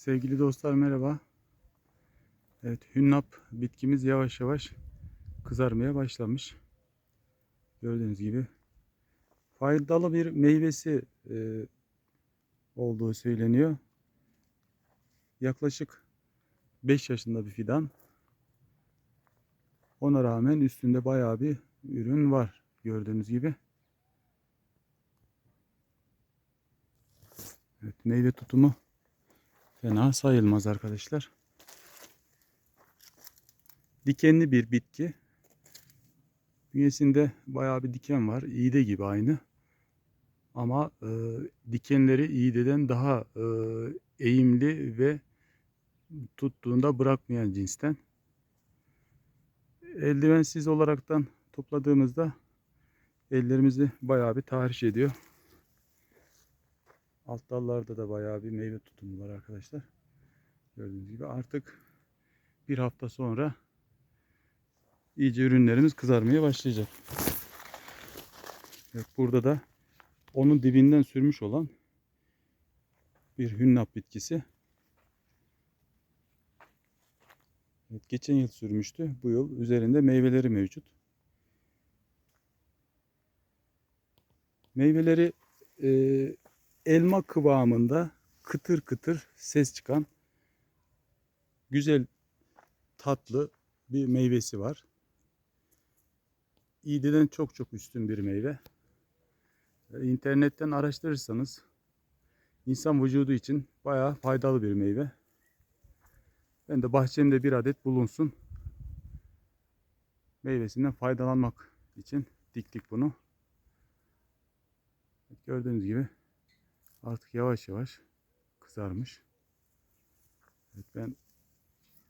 Sevgili dostlar merhaba. Evet hünnap bitkimiz yavaş yavaş kızarmaya başlamış. Gördüğünüz gibi faydalı bir meyvesi e, olduğu söyleniyor. Yaklaşık 5 yaşında bir fidan. Ona rağmen üstünde bayağı bir ürün var gördüğünüz gibi. Evet, meyve tutumu fena sayılmaz arkadaşlar. Dikenli bir bitki. Bünyesinde bayağı bir diken var. İğde gibi aynı. Ama e, dikenleri iğdeden daha e, eğimli ve tuttuğunda bırakmayan cinsten. Eldivensiz olaraktan topladığımızda ellerimizi bayağı bir tahriş ediyor. Alt dallarda da bayağı bir meyve tutumu var arkadaşlar. Gördüğünüz gibi artık bir hafta sonra iyice ürünlerimiz kızarmaya başlayacak. Evet, burada da onun dibinden sürmüş olan bir hünnap bitkisi. Evet, geçen yıl sürmüştü. Bu yıl üzerinde meyveleri mevcut. Meyveleri e, elma kıvamında kıtır kıtır ses çıkan güzel tatlı bir meyvesi var. İğdeden çok çok üstün bir meyve. E, İnternetten araştırırsanız insan vücudu için bayağı faydalı bir meyve. Ben de bahçemde bir adet bulunsun. Meyvesinden faydalanmak için diktik bunu. Gördüğünüz gibi artık yavaş yavaş kızarmış. Evet ben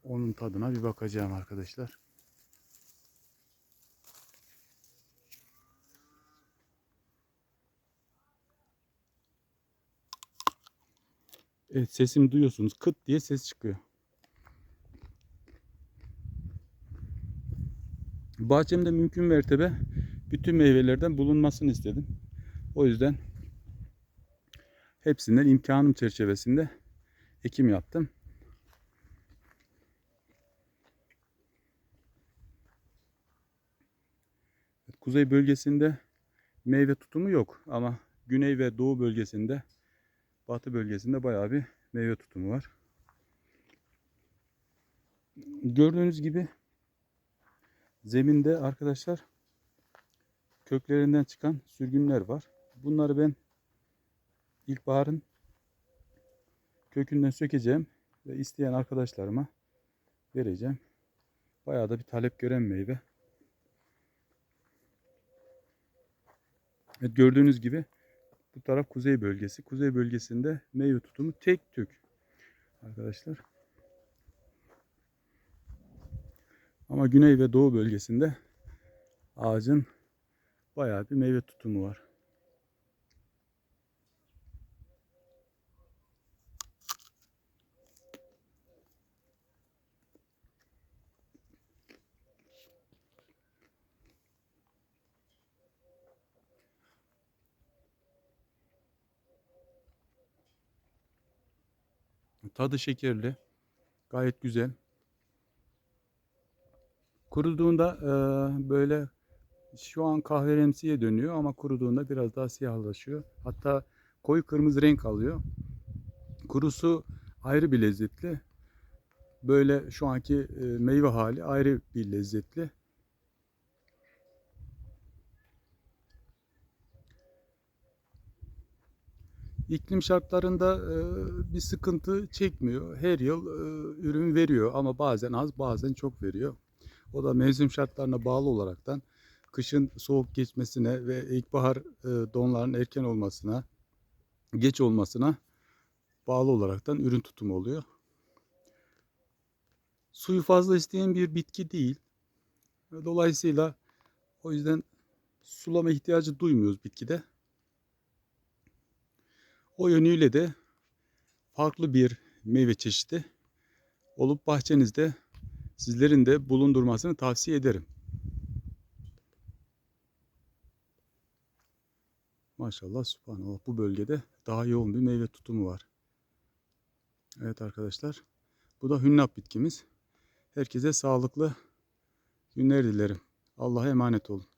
onun tadına bir bakacağım arkadaşlar. Evet sesimi duyuyorsunuz. Kıt diye ses çıkıyor. Bahçemde mümkün mertebe bütün meyvelerden bulunmasını istedim. O yüzden hepsinden imkanım çerçevesinde ekim yaptım. Kuzey bölgesinde meyve tutumu yok ama güney ve doğu bölgesinde batı bölgesinde bayağı bir meyve tutumu var. Gördüğünüz gibi zeminde arkadaşlar köklerinden çıkan sürgünler var. Bunları ben ilkbaharın kökünden sökeceğim ve isteyen arkadaşlarıma vereceğim. Bayağı da bir talep gören meyve. Evet, gördüğünüz gibi bu taraf kuzey bölgesi. Kuzey bölgesinde meyve tutumu tek tük. Arkadaşlar. Ama güney ve doğu bölgesinde ağacın bayağı bir meyve tutumu var. Tadı şekerli. Gayet güzel. Kuruduğunda e, böyle şu an kahveremsiye dönüyor ama kuruduğunda biraz daha siyahlaşıyor. Hatta koyu kırmızı renk alıyor. Kurusu ayrı bir lezzetli. Böyle şu anki e, meyve hali ayrı bir lezzetli. İklim şartlarında e, bir sıkıntı çekmiyor. Her yıl e, ürün veriyor ama bazen az bazen çok veriyor. O da mevsim şartlarına bağlı olaraktan kışın soğuk geçmesine ve ilkbahar e, donların erken olmasına, geç olmasına bağlı olaraktan ürün tutumu oluyor. Suyu fazla isteyen bir bitki değil. Dolayısıyla o yüzden sulama ihtiyacı duymuyoruz bitkide. O yönüyle de farklı bir meyve çeşidi olup bahçenizde sizlerin de bulundurmasını tavsiye ederim. Maşallah subhanallah bu bölgede daha yoğun bir meyve tutumu var. Evet arkadaşlar. Bu da hünnap bitkimiz. Herkese sağlıklı günler dilerim. Allah'a emanet olun.